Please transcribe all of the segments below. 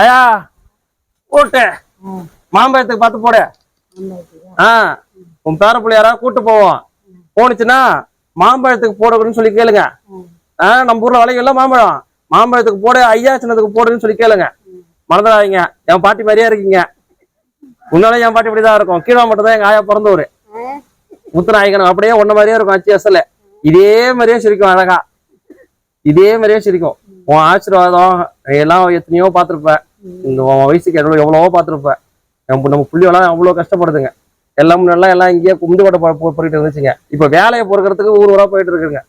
ஐயா ஓட்டு. மாம்பழத்துக்கு பார்த்து போடு. ஆ உன் பேர பிள்ளை யாராவது கூட்டு போவோம். போனுச்சுன்னா மாம்பழத்துக்கு போடுன்னு சொல்லி கேளுங்க. ஆ நம்ம ஊர்ல விளையும்ல மாம்பழம். மாம்பழத்துக்கு போடு ஐயா சின்னத்துக்கு போடுன்னு சொல்லி கேளுங்க. மறந்துடாதீங்க. என் பாட்டி மாதிரியே இருக்கீங்க. முன்னாலே என் பாட்டி இப்படிதான் இருக்கும். கீழே மட்டும் தான் எங்க ஆயா பிறந்தவரு. முத்துநாயகனும் அப்படியே ஒன்ன மாதிரியே இருக்கும் அச்சு அசல இதே மாதிரியே சிரிக்கும் அழகா. இதே மாதிரியே சிரிக்கும். உன் ஆசீர்வாதம் எல்லாம் எத்தனையோ பார்த்துருப்பேன். இந்த உன் வயசுக்கு எவ்வளவு எவ்வளவோ பார்த்திருப்ப. நம்ம நம்ம புள்ளியெல்லாம் அவ்வளவு கஷ்டப்படுதுங்க. எல்லாம் முன்னெல்லாம் எல்லாம் இங்கேயே போ- போயிட்டு இருந்துச்சுங்க. இப்ப வேலையை பொறுக்கிறதுக்கு ஊர் ஊரா போயிட்டு இருக்குங்க.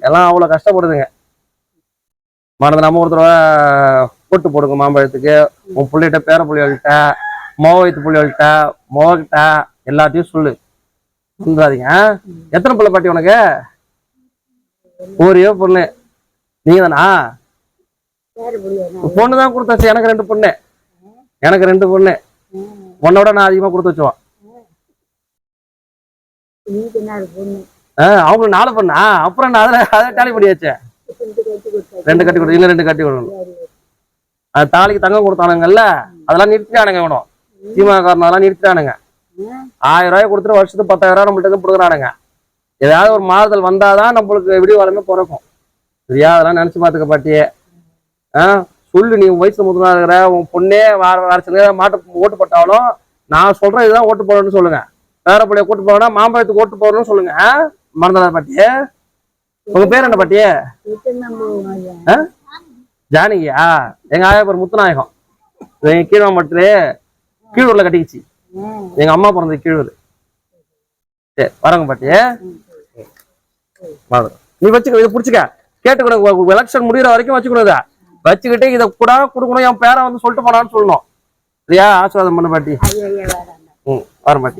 எல்லாம் அவ்வளவு கஷ்டப்படுதுங்க. மறந்து நம்ம ஒரு தடவை போட்டு போடுங்க மாம்பழத்துக்கு. உன் புள்ளிகிட்ட பேர புள்ளிகள்கிட்ட மோவயத்து புள்ளிகள்கிட்ட மோகிட்ட எல்லாத்தையும் சொல்லு. வந்துடாதீங்க எத்தனை பிள்ளை பாட்டி உனக்கு? ஒரே பொண்ணு. நீங்க தானா பொண்ணு தான் கொடுத்தாச்சு எனக்கு ரெண்டு பொண்ணு. எனக்கு ரெண்டு பொண்ணு. உன்னோட நான் அதிகமா கொடுத்து வச்சுவான் அவங்களுக்கு நாலு பொண்ணா? அப்புறம் நான் அதில் அதை டாலி பண்ணியாச்சு. ரெண்டு கட்டி கொடு இல்லை ரெண்டு கட்டி கொடுக்கணும். அது தாலிக்கு தங்கம் கொடுத்தானுங்கல்ல அதெல்லாம் நிறுத்திட்டானுங்க இவனும். அதெல்லாம் நிறுத்திட்டானுங்க. ஆயிரம் ரூபாய் கொடுத்துட்டு வருஷத்துக்கு பத்தாயிரம் ரூபாய் நம்மள்ட்ட கொடுக்குறானுங்க. ஏதாவது ஒரு மாறுதல் வந்தாதான் நம்மளுக்கு விடிய காலமே பிறக்கும். சரியா? அதெல்லாம் நினைச்சு பாத்துக்க பாட்டியே. ஆ? சொல்லு நீ உன் வயசுல முதலா இருக்கிற உன் பொண்ணே வார வாரச்சுங்க மாட்டு ஓட்டு போட்டாலும் நான் சொல்றேன் இதுதான் ஓட்டு போடணும்னு சொல்லுங்க. வேற பிள்ளைய கூட்டு போகணும் மாம்பழத்துக்கு ஓட்டு போடணும்னு சொல்லுங்க. ஆ? பாட்டியே. உங்க பேர் என்ன பாட்டியே? ஜானகியா? எங்க ஆயா பேர் முத்துநாயகம். எங்க கீழே மட்டும் கீழூர்ல கட்டிக்கிச்சு. எங்க அம்மா பிறந்தது கீழூர். சரி வரங்க பாட்டியே. வாங்க. நீ வச்சுக்க இதை பிடிச்சிக்க. கேட்டுக்கணும் எலெக்ஷன் முடிகிற வரைக்கும் வச்சுக்கணும் இதை. வச்சுக்கிட்டு இதை கூட கொடுக்கணும் என் பேரை வந்து சொல்லிட்டு போனான்னு சொல்லணும். சரியா ஆசீர்வாதம் பண்ண பாட்டி. ம் வர பாட்டி.